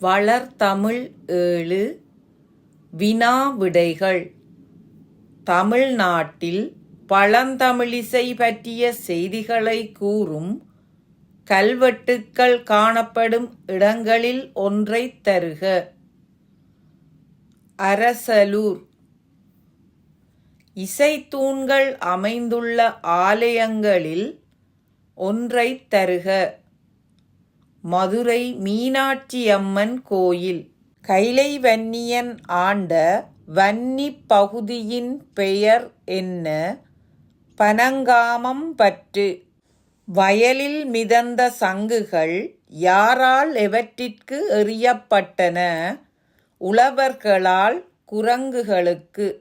வளர்தமிழ் ஏழு வினா விடைகள் தமிழ்நாட்டில் பழந்தமிழிசை பற்றிய செய்திகளை கூறும் கல்வெட்டுக்கள் காணப்படும் இடங்களில் ஒன்றைத் தருக. அரசலூர். இசைத்தூண்கள் அமைந்துள்ள ஆலயங்களில் ஒன்றைத் தருக. மதுரை மீனாட்சியம்மன் கோயில். கைலை வன்னியன் ஆண்ட வன்னி பகுதியின் பெயர் என்ன? பனங்காமம் பற்று. வயலில் மிதந்த சங்குகள் யாரால் எவற்றிற்கு எறியப்பட்டன? உழவர்களால் குரங்குகளுக்கு.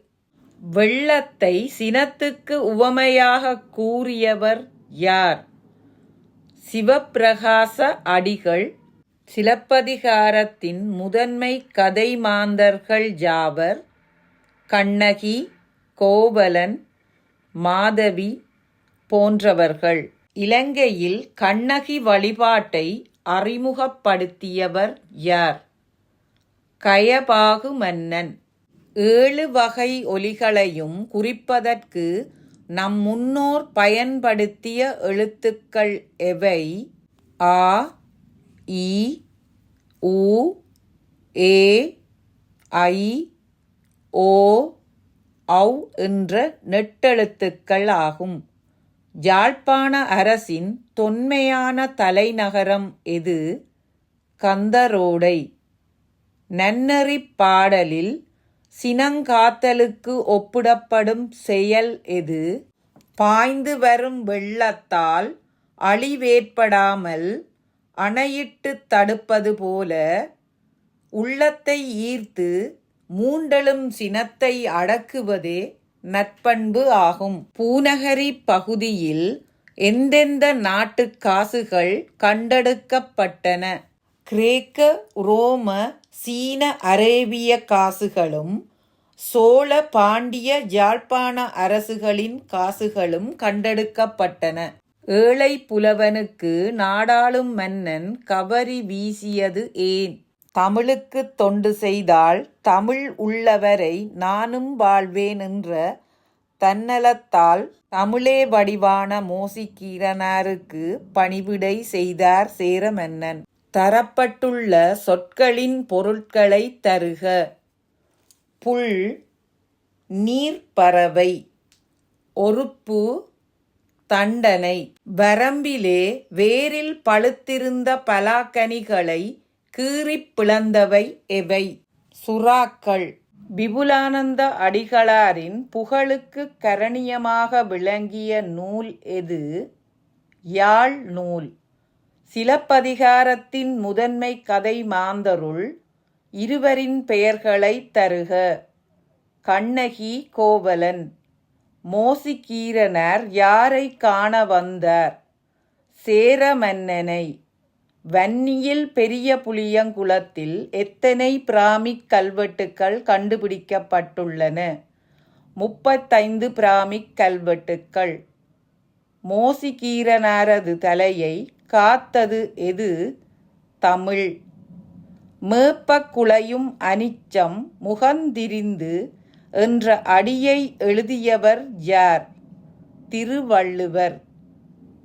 வெள்ளத்தை சினத்துக்கு உவமையாக கூறியவர் யார்? சிவப்பிரகாச அடிகள் சிலப்பதிகாரத்தின் முதன்மை கதை மாந்தர்கள் ஜாவர் கண்ணகி கோவலன் மாதவி போன்றவர்கள். இலங்கையில் கண்ணகி வழிபாட்டை அறிமுகப்படுத்தியவர் யார்? கயபாகு மன்னன் ஏழு வகை ஒலிகளையும் குறிப்பதற்கு நம் முன்னோர் பயன்படுத்திய எழுத்துக்கள் எவை? ஆ இ உ ஏ ஐ ஓ ஔ என்ற நெட்டெழுத்துக்கள் ஆகும். யாழ்ப்பாண அரசின் தொன்மையான தலைநகரம் எது? கந்தரோடை. நன்னெறிப் பாடலில் சினங்காத்தலுக்கு ஒப்பிடப்படும் செயல் எது? பாய்ந்து வரும் வெள்ளத்தால் அழிவேற்படாமல் அணையிட்டுத் தடுப்பது போல உள்ளத்தை ஈர்த்து மூண்டலும் சினத்தை அடக்குவதே நற்பண்பு ஆகும். பூநகரி பகுதியில் எந்தெந்த நாட்டுக் காசுகள் கண்டெடுக்கப்பட்டன? கிரேக்க உரோம சீன அரேபிய காசுகளும் சோழ பாண்டிய யாழ்ப்பாண அரசுகளின் காசுகளும் கண்டெடுக்கப்பட்டன. ஏழை புலவனுக்கு நாடாளும் மன்னன் கவரி வீசியது ஏன்? தமிழுக்கு தொண்டு செய்தால் தமிழ் உள்ளவரை நானும் வாழ்வேன் என்ற தன்னலத்தால் தமிழே வடிவான மோசிக்கீரனாருக்கு பணிவிடை செய்தார் சேர மன்னன் தரப்பட்டுள்ள சொற்களின் பொருட்களை தருக. புல் நீர்ப்பறவை ஒருப்பு தண்டனை. வரம்பிலே வேரில் பழுத்திருந்த பலாக்கனிகளை கீறிப் பிளந்தவை எவை? சுறாக்கள். விபுலானந்த அடிகளாரின் புகழுக்கு கரணியமாக விளங்கிய நூல் எது? யாழ் நூல். சிலப்பதிகாரத்தின் முதன்மை கதை மாந்தருள் இருவரின் பெயர்களைத் தருக. கண்ணகி கோவலன். மோசிகீரனர் யாரை காண வந்தார்? சேரமன்னனை. வன்னியில் பெரிய புளியங்குளத்தில் எத்தனை பிராமிக் கல்வெட்டுக்கள் கண்டுபிடிக்கப்பட்டுள்ளன? முப்பத்தைந்து பிராமிக் கல்வெட்டுக்கள். மோசிகீரனாரது தலையை காத்தது எது? தமிழ். மேப்பக்குலையும் அனிச்சம் முகந்திரிந்து என்ற அடியை எழுதியவர் யார்? திருவள்ளுவர்.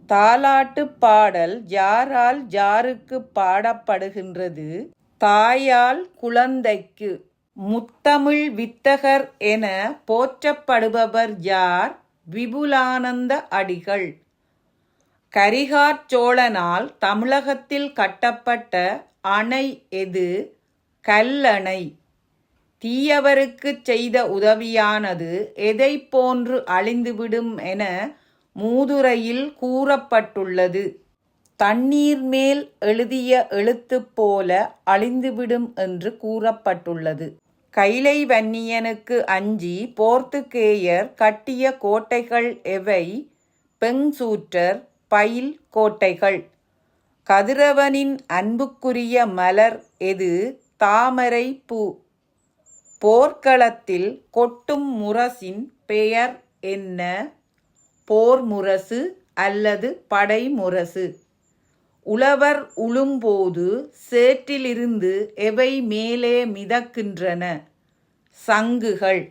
தாலாட்டுப் பாடல் யாரால் யாருக்கு பாடப்படுகின்றது? தாயால் குழந்தைக்கு. முத்தமிழ் வித்தகர் என போற்றப்படுபவர் யார்? விபுலானந்த அடிகள். கரிகாற்சோழனால் தமிழகத்தில் கட்டப்பட்ட அணை எது? கல்லணை. தீயவருக்குச் செய்த உதவியானது எதைப் போன்று அழிந்துவிடும் என மூதுரையில் கூறப்பட்டுள்ளது. தண்ணீர் மேல் எழுதிய எழுத்து போல அழிந்துவிடும் என்று கூறப்பட்டுள்ளது. கைலை வன்னியனுக்கு அஞ்சி போர்த்துகேயர் கட்டிய கோட்டைகள் எவை? பெங்சூற்றர் பயில் கோட்டைகள். கதிரவனின் அன்புக்குரிய மலர் எது? தாமரை பூ. போர்க்களத்தில் கொட்டும் முரசின் பெயர் என்ன? போர் முரசு அல்லது படை முரசு உழவர் உழும்போது சேற்றிலிருந்து எவை மேலே மிதக்கின்றன? சங்குகள்.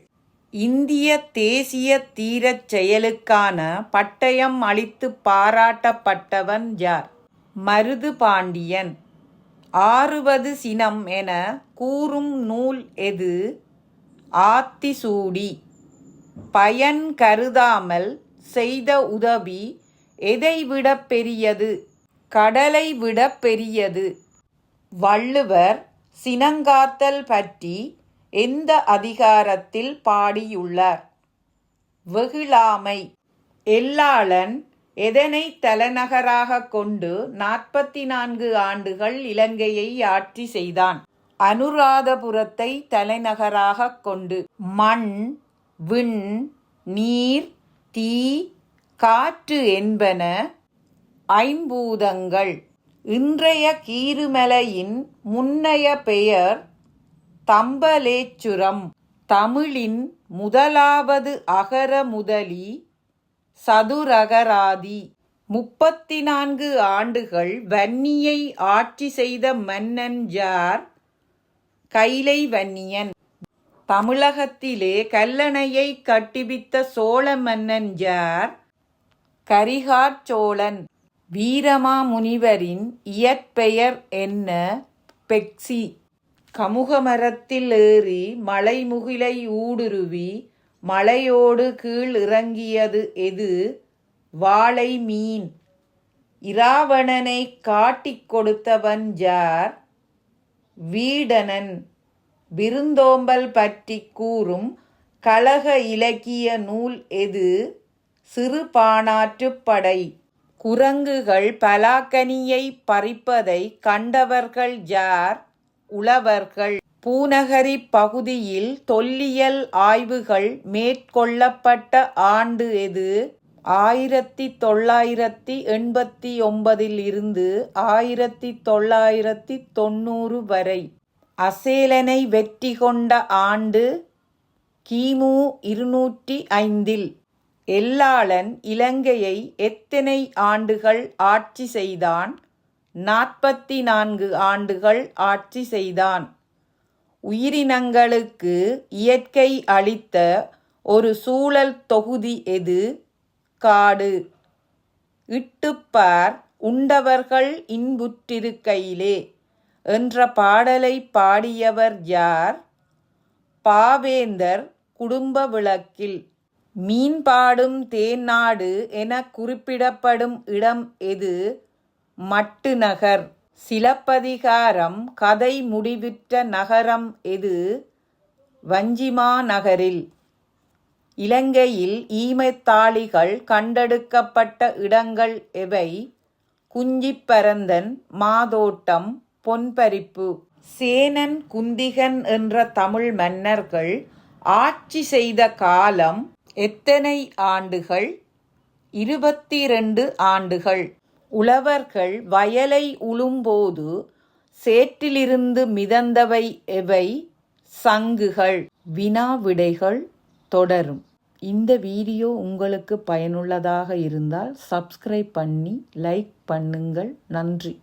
இந்திய தேசிய தீரச் செயலுக்கான பட்டயம் அளித்து பாராட்டப்பட்டவன் யார்? மருது பாண்டியன். ஆறுவது சினம் என கூறும் நூல் எது? ஆத்திசூடி. பயன் கருதாமல் செய்த உதவி எதைவிட பெரியது? கடலை விட பெரியது. வள்ளுவர் சினங்காத்தல் பற்றி எந்த அதிகாரத்தில் பாடியுள்ளார்? வெகுளாமை. எல்லாளன் எதனை தலைநகராக கொண்டு நாற்பத்தி நான்கு ஆண்டுகள் இலங்கையை ஆட்சி செய்தான்? அனுராதபுரத்தை தலைநகராக கொண்டு. மண் விண் நீர் தீ காற்று என்பன ஐம்பூதங்கள். இன்றைய கீருமலையின் முன்னைய பெயர் தம்பலேச்சுரம். தமிழின் முதலாவது அகர முதலி சதுரகராதி. முப்பத்தி நான்கு ஆண்டுகள் வன்னியை ஆட்சி செய்த மன்னன் ஜார் கைலை வன்னியன் தமிழகத்திலே கல்லணையை கட்டுவித்த சோழ மன்னன் ஜார் கரிகார் சோழன். வீரமாமுனிவரின் இயற்பெயர் என்ன? பெக்சி. கமுகமரத்தில் ஏறி மலைமுகிலை ஊடுருவி மலையோடு கீழ் இறங்கியது எது? வாளை மீன். இராவணனை காட்டிக் கொடுத்தவன் ஜார் வீடனன். விருந்தோம்பல் பற்றி கூறும் கழக இலக்கிய நூல் எது? சிறுபானாற்றுப்படை குரங்குகள் பலாக்கனியை பறிப்பதை கண்டவர்கள் ஜார் உழவர்கள். பூநகரி பகுதியில் தொல்லியல் ஆய்வுகள் மேற்கொள்ளப்பட்ட ஆண்டு எது? ஆயிரத்தி தொள்ளாயிரத்தி எண்பத்தி ஒன்பதில் இருந்து ஆயிரத்தி தொள்ளாயிரத்தி தொண்ணூறு வரை. அசேலனை வெற்றி கொண்ட ஆண்டு கிமு இருநூற்றி ஐந்தில் எல்லாளன் இலங்கையை எத்தனை ஆண்டுகள் ஆட்சி செய்தான்? நாற்பத்தி நான்கு ஆண்டுகள் ஆட்சி செய்தான். உயிரினங்களுக்கு இயற்கை அளித்த ஒரு சூழல் தொகுதி எது? காடு. இட்டுப்பார் உண்டவர்கள் இன்புற்றிருக்கையிலே என்ற பாடலை பாடியவர் யார்? பாவேந்தர் குடும்ப விளக்கில். மீன்பாடும் தேன்னாடு என குறிப்பிடப்படும் இடம் எது? மட்டு நகர் சிலப்பதிகாரம் கதை முடிவிற்ற நகரம் எது? வஞ்சிமா நகரில். இலங்கையில் ஈமத்தாளிகள் கண்டெடுக்கப்பட்ட இடங்கள் எவை? குஞ்சிப்பரந்தன் மாதோட்டம் பொன்பரிப்பு. சேனன் குந்திகன் என்ற தமிழ் மன்னர்கள் ஆட்சி செய்த காலம் எத்தனை ஆண்டுகள்? இருபத்தி ரெண்டு ஆண்டுகள். உழவர்கள் வயலை உழும்போது சேற்றிலிருந்து மிதந்தவை எவை? சங்குகள் வினா விடைகள் தொடரும். இந்த வீடியோ உங்களுக்கு பயனுள்ளதாக இருந்தால் சப்ஸ்கிரைப் பண்ணி லைக் பண்ணுங்கள். நன்றி.